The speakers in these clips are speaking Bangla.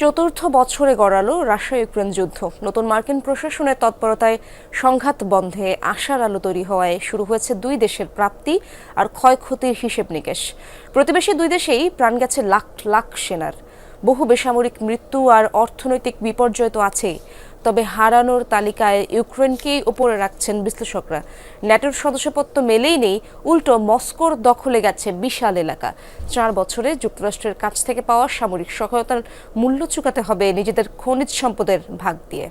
চতুর্থ বছরে গড়ালো রাশিয়া ইউক্রেন যুদ্ধ। নতুন মার্কিন প্রশাসনের তৎপরতায় সংঘাত বন্ধে আশার আলো তৈরি হওয়ায় শুরু হয়েছে দুই দেশের প্রাপ্তি আর ক্ষয়ক্ষতির হিসেব নিকেশ। প্রতিবেশী দুই দেশেই প্রাণ গেছে লাখ লাখ সেনার। বহু বেসামরিক মৃত্যু আর অর্থনৈতিক বিপর্যয় তো আছেই। তবে হারানোর তালিকায় ইউক্রেনকেই ওপরে রাখছেন বিশ্লেষকরা। ন্যাটোর সদস্যপত্র মেলেই নেই, উল্টো মস্কোর দখলে গেছে বিশাল এলাকা। চার বছরে যুক্তরাষ্ট্রের কাছ থেকে পাওয়া সামরিক সহায়তার মূল্য চুকাতে হবে নিজেদের খনিজ সম্পদের ভাগ দিয়ে।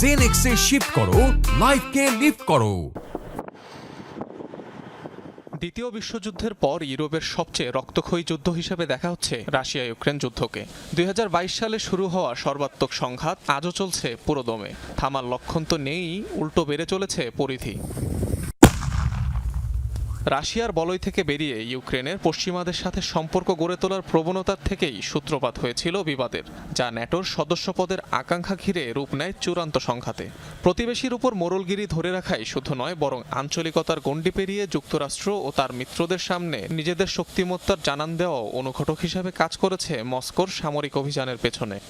জেনেক্সে শিফট করো লাইফকে লিফট করো। দ্বিতীয় বিশ্বযুদ্ধের পর ইউরোপের সবচেয়ে রক্তক্ষয়ী যুদ্ধ হিসেবে দেখা হচ্ছে রাশিয়া ইউক্রেন যুদ্ধকে। দুই হাজার বাইশ সালে শুরু হওয়া সর্বাত্মক সংঘাত আজও চলছে পুরোদমে। থামার লক্ষণ তো নেই, উল্টো বেড়ে চলেছে পরিধি। রাশিয়ার বলয় থেকে বেরিয়ে ইউক্রেনের পশ্চিমাদের সাথে সম্পর্ক গড়ে তোলার প্রবণতার থেকেই সূত্রপাত হয়েছিল বিবাদের, যা ন্যাটোর সদস্যপদের আকাঙ্ক্ষা ঘিরে রূপ নেয় চূড়ান্ত সংঘাতে। প্রতিবেশীর উপর মোরলগিরি ধরে রাখাই শুধু নয়, বরং আঞ্চলিকতার গণ্ডি পেরিয়ে যুক্তরাষ্ট্র ও তার মিত্রদের সামনে নিজেদের শক্তিমত্তার জানান দেওয়াও অনুঘটক হিসেবে কাজ করেছে মস্কোর সামরিক অভিযানের পেছনে।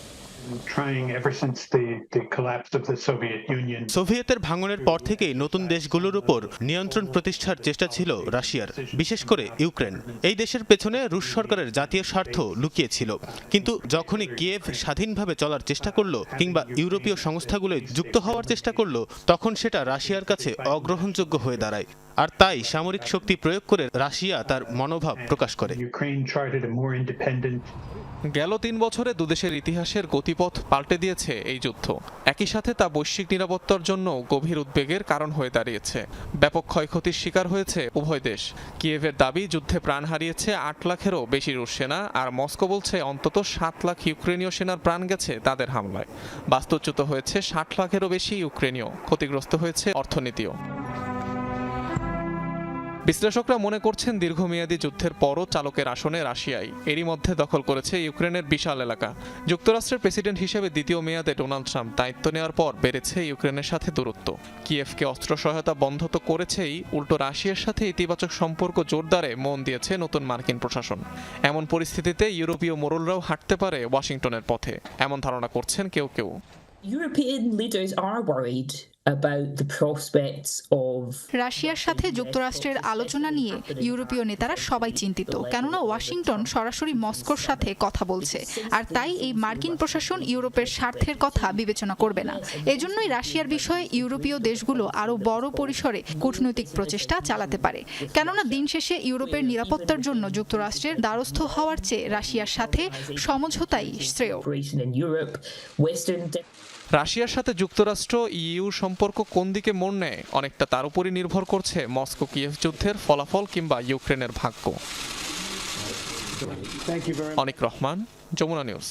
Trying ever since the, the collapse of the Soviet Union. সোভিয়েতের ভাঙনের পর থেকেই নতুন দেশগুলোর উপর নিয়ন্ত্রণ প্রতিষ্ঠার চেষ্টা ছিল রাশিয়ার বিশেষ করে ইউক্রেন। এই দেশের পেছনে রুশ সরকারের জাতীয় স্বার্থ লুকিয়ে ছিল কিন্তু যখনই কিয়েভ স্বাধীনভাবে চলার চেষ্টা করল কিংবা ইউরোপীয় সংস্থাগুলো যুক্ত হওয়ার চেষ্টা করল তখন সেটা রাশিয়ার কাছে অগ্রহণযোগ্য হয়ে দাঁড়ায়। আর তাই সামরিক শক্তি প্রয়োগ করে রাশিয়া তার মনোভাব প্রকাশ করে। গেল তিন বছরে দুদেশের ইতিহাসের গতিপথ পাল্টে দিয়েছে এই যুদ্ধ। একই সাথে তা বৈশ্বিক নিরাপত্তার জন্য গভীর উদ্বেগের কারণ হয়ে দাঁড়িয়েছে। ব্যাপক ক্ষয়ক্ষতির শিকার হয়েছে উভয় দেশ। কিয়েভের দাবি যুদ্ধে প্রাণ হারিয়েছে আট লাখেরও বেশি রুশ সেনা আর মস্কো বলছে অন্তত সাত লাখ ইউক্রেনীয় সেনার প্রাণ গেছে তাদের হামলায়। বাস্তুচ্যুত হয়েছে ষাট লাখেরও বেশি ইউক্রেনীয় ক্ষতিগ্রস্ত হয়েছে অর্থনীতিও। বিশ্লেষকরা মনে করছেন দীর্ঘমেয়াদী যুদ্ধের পরও চালকের আসনে রাশিয়াই। এরই মধ্যে দখল করেছে ইউক্রেনের বিশাল এলাকা। যুক্তরাষ্ট্রের প্রেসিডেন্ট হিসেবে দ্বিতীয় মেয়াদে ডোনাল্ড ট্রাম্প দায়িত্ব নেওয়ার পর বেড়েছে ইউক্রেনের সাথে দূরত্ব। কিয়েভকে অস্ত্র সহায়তা বন্ধ তো করেছেই, উল্টো রাশিয়ার সাথে ইতিবাচক সম্পর্ক জোরদারে মন দিয়েছে নতুন মার্কিন প্রশাসন। এমন পরিস্থিতিতে ইউরোপীয় মোড়লরাও হাঁটতে পারে ওয়াশিংটনের পথে। এমন ধারণা করছেন কেউ কেউ। European leaders are worried. রাশিয়ার সাথে যুক্তরাষ্ট্রের আলোচনা নিয়ে ইউরোপীয় নেতারা সবাই চিন্তিত কেননা ওয়াশিংটন সরাসরি মস্কোর সাথে কথা বলছে আর তাই এই মার্কিন প্রশাসন ইউরোপের স্বার্থের কথা বিবেচনা করবে না। এজন্যই রাশিয়ার বিষয়ে ইউরোপীয় দেশগুলো আরও বড় পরিসরে কূটনৈতিক প্রচেষ্টা চালাতে পারে। কেননা দিন শেষে ইউরোপের নিরাপত্তার জন্য যুক্তরাষ্ট্রের দ্বারস্থ হওয়ার চেয়ে রাশিয়ার সাথে সমঝোতাই শ্রেয়। রাশিয়ার সাথে যুক্তরাষ্ট্র ইইউ সম্পর্ক কোন দিকে মোড় নেয়? অনেকটা তার উপরই নির্ভর করছে মস্কো কিয়েভ যুদ্ধের ফলাফল কিংবা ইউক্রেনের ভাগ্য। অনিক রহমান যমুনা নিউজ।